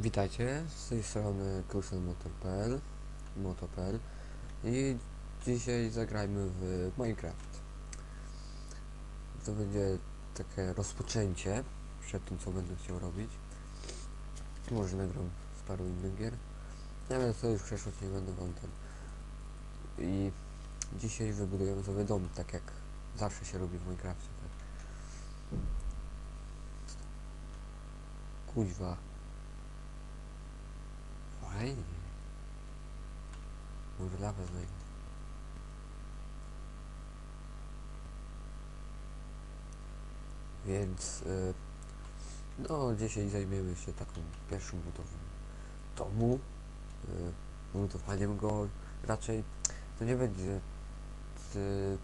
Witajcie, z tej strony kursonmotor.pl moto.pl i dzisiaj zagrajmy w Minecraft. To będzie takie rozpoczęcie przed tym, co będę chciał robić. Może nagram z paru innych gier, ale to już przeszłość, nie będę wam. I dzisiaj wybudujemy sobie dom, tak jak zawsze się robi w Minecrafcie. Tak. Kuźwa. Więc y, no dzisiaj zajmiemy się taką pierwszą budową domu. Y, budowaniem go raczej to nie będzie y,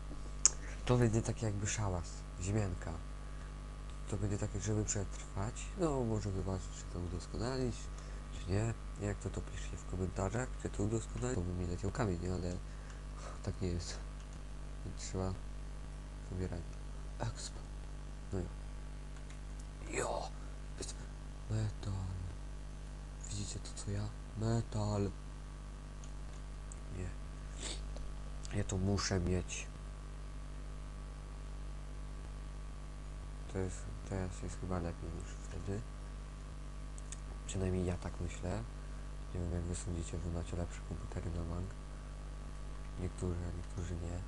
to będzie takie jakby szałas, ziemianka. To będzie takie, żeby przetrwać. No może zobaczyć, czy to udoskonalić, nie. Jak to to piszcie w komentarzach, czy to udoskonalić. To by mi leciał kamień, nie? ale tak nie jest. Trzeba sobie radzić. Exp. No jo. Jo! Metal. Widzicie to co ja? Metal. Nie. Ja to muszę mieć. To jest, teraz jest chyba lepiej niż wtedy. Przynajmniej ja tak myślę. Nie wiem jak wy sądzicie, wy macie lepsze komputery na bank. Niektórzy, a niektórzy nie.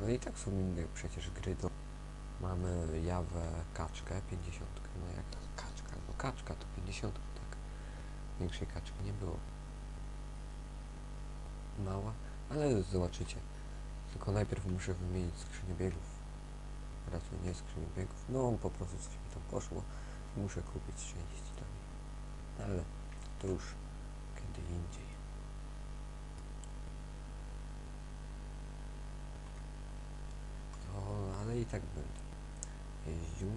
No i tak są inne przecież gry do... Mamy Jawę kaczkę 50. No jak kaczka? No kaczka to 50, tak. Większej kaczki nie było. Mała, ale zobaczycie. Tylko najpierw muszę wymienić skrzynię biegów. Raczej nie skrzynię biegów. No po prostu coś mi tam poszło. Muszę kupić części tam. Ale to już kiedy indziej. O, ale i tak będę jeździł.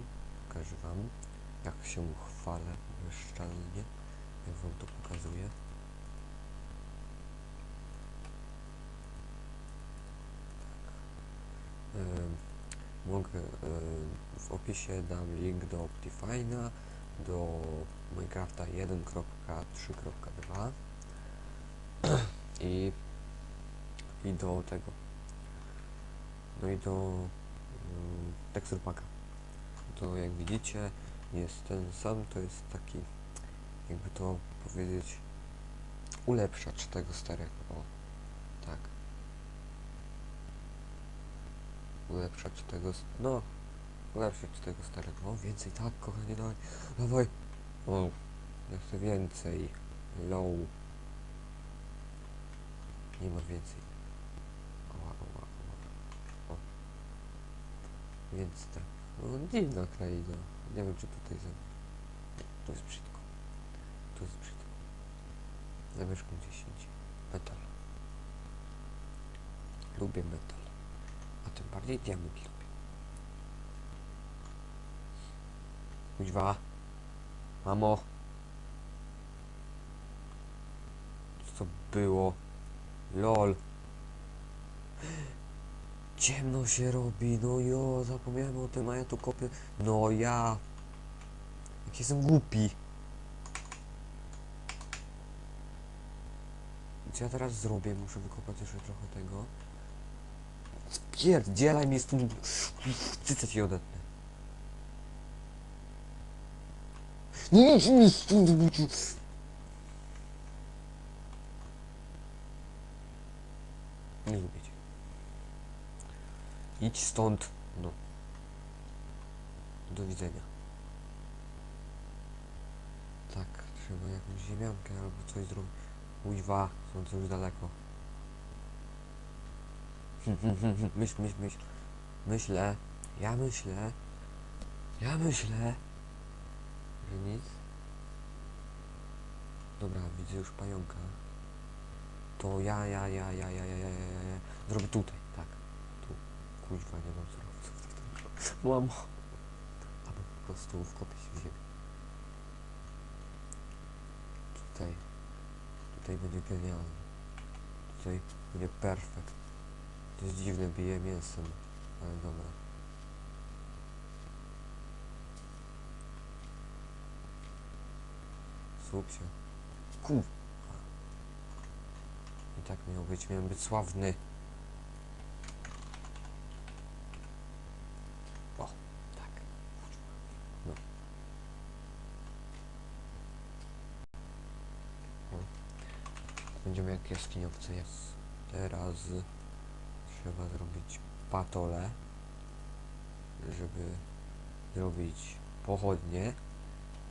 Pokażę wam, jak się chwalę bezczelnie. Jak wam to pokazuję. Tak. Em, mogę em, w opisie dam link do Optifine'a, do Minecrafta 1.3.2 i, i do tego no i do um, to jak widzicie jest ten sam to jest taki jakby to powiedzieć ulepszacz tego starego o tak. Ulepszacz tego s- no ulepszacz tego starego. O więcej. Tak kochanie dawaj. Dawaj. O ja chcę więcej. Low. Nie ma więcej. Oła, oła, oła. O. więc tak. No dziwna kraina. Nie wiem czy tutaj za to jest brzydko. To jest brzydko. Zamieszkam gdzieś indziej. Metal. Lubię metal. A tym bardziej diament Kuźwa. Mamo. Co było? LOL. Ciemno się robi, no jo, zapomniałem o tym, a ja tu kopię. No ja. Jak jestem głupi. Co ja teraz zrobię? Muszę wykopać jeszcze trochę tego. Spierdzielaj mnie stąd. Cycę ci odetnę. Nie, nie, nie. Nie lubię. Idź stąd. No. Do widzenia. Tak, trzeba jakąś ziemiankę albo coś zrobić. Uźwa, są to już daleko. Myśl, myśl, myśl. Myślę. Ja myślę. Ja myślę. Nic. Dobra, widzę już pająka. To ja, ja, ja, ja, ja, ja, ja, ja, ja. Zrobię tutaj, tak. Tu. Kuźwa, nie mam surowców. Mamo. Albo po prostu wkopię się w ziemię. Tutaj. Tutaj będzie genialnie. Tutaj będzie perfekt. To jest dziwne, bije mięsem. Ale dobra. Subcie. Kur... I tak miał być, miałem być sławny. O, tak. No. Będziemy jak jaskiniowcy jest. Teraz trzeba zrobić patole, żeby zrobić pochodnie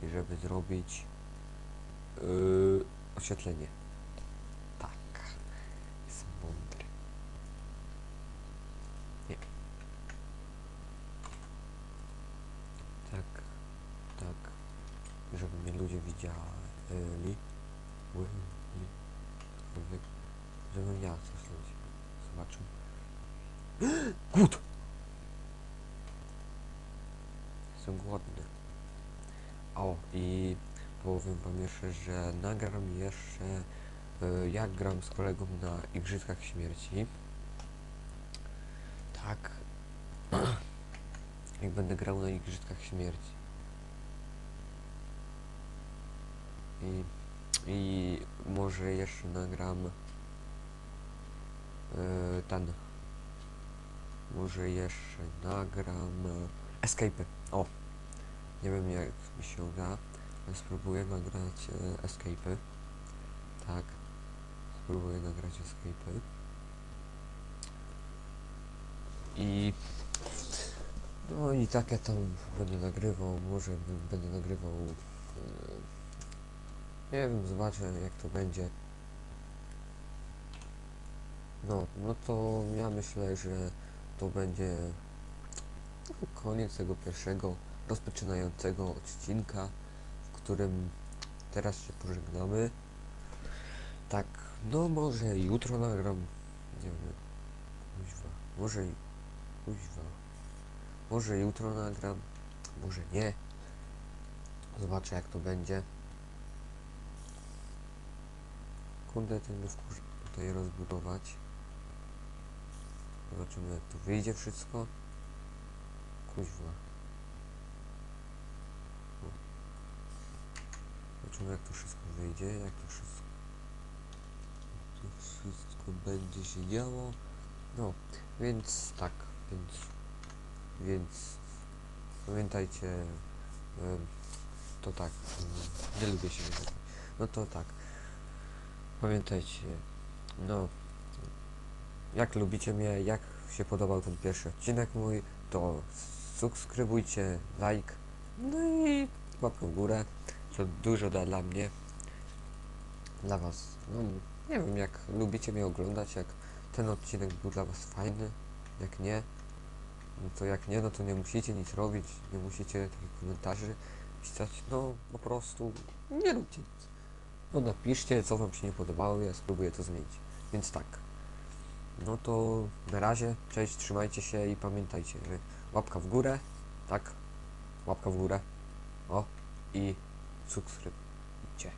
i żeby zrobić yy, oświetlenie. Tak. Jestem mądry. Nie. Tak. Tak. Żeby mnie ludzie widzieli. Żebym ja coś ludzi zobaczył. Głód! Jestem głodny. O, i powiem wam jeszcze, że nagram jeszcze y, jak gram z kolegą na Igrzyskach Śmierci. Tak. jak będę grał na Igrzyskach Śmierci. I, i może jeszcze nagram y, ten. Może jeszcze nagram e, Escape. O! Nie wiem jak mi się uda, spróbuję nagrać e, Escape. Tak. Spróbuję nagrać Escape. I no i tak ja tam będę nagrywał, może będę nagrywał e, nie wiem, zobaczę jak to będzie. No, no to ja myślę, że to będzie koniec tego pierwszego rozpoczynającego odcinka, którym teraz się pożegnamy. Tak, no może jutro nagram, nie wiem, kuźwa, może kuźwa, może jutro nagram, może nie. Zobaczę jak to będzie. Kurde, ten wkurzy tutaj rozbudować. Zobaczymy jak to wyjdzie wszystko. Kuźwa. Zobaczymy jak to wszystko wyjdzie, jak to wszystko to wszystko będzie się działo. No, więc tak, więc więc pamiętajcie to tak, nie lubię się wygadać. No to tak. Pamiętajcie, no jak lubicie mnie, jak się podobał ten pierwszy odcinek mój, to subskrybujcie, like, no i łapkę w górę, co dużo da dla mnie, dla was. No, nie wiem, jak lubicie mnie oglądać, jak ten odcinek był dla was fajny, jak nie, no to jak nie, no to nie musicie nic robić, nie musicie takich komentarzy pisać, no po prostu nie róbcie nic. No napiszcie, co wam się nie podobało, ja spróbuję to zmienić. Więc tak. No to na razie, cześć, trzymajcie się i pamiętajcie, że łapka w górę, tak? Łapka w górę. O, i subskrybujcie.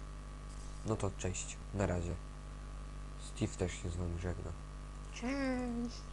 No to cześć, na razie. Steve też się z wami żegna. Cześć!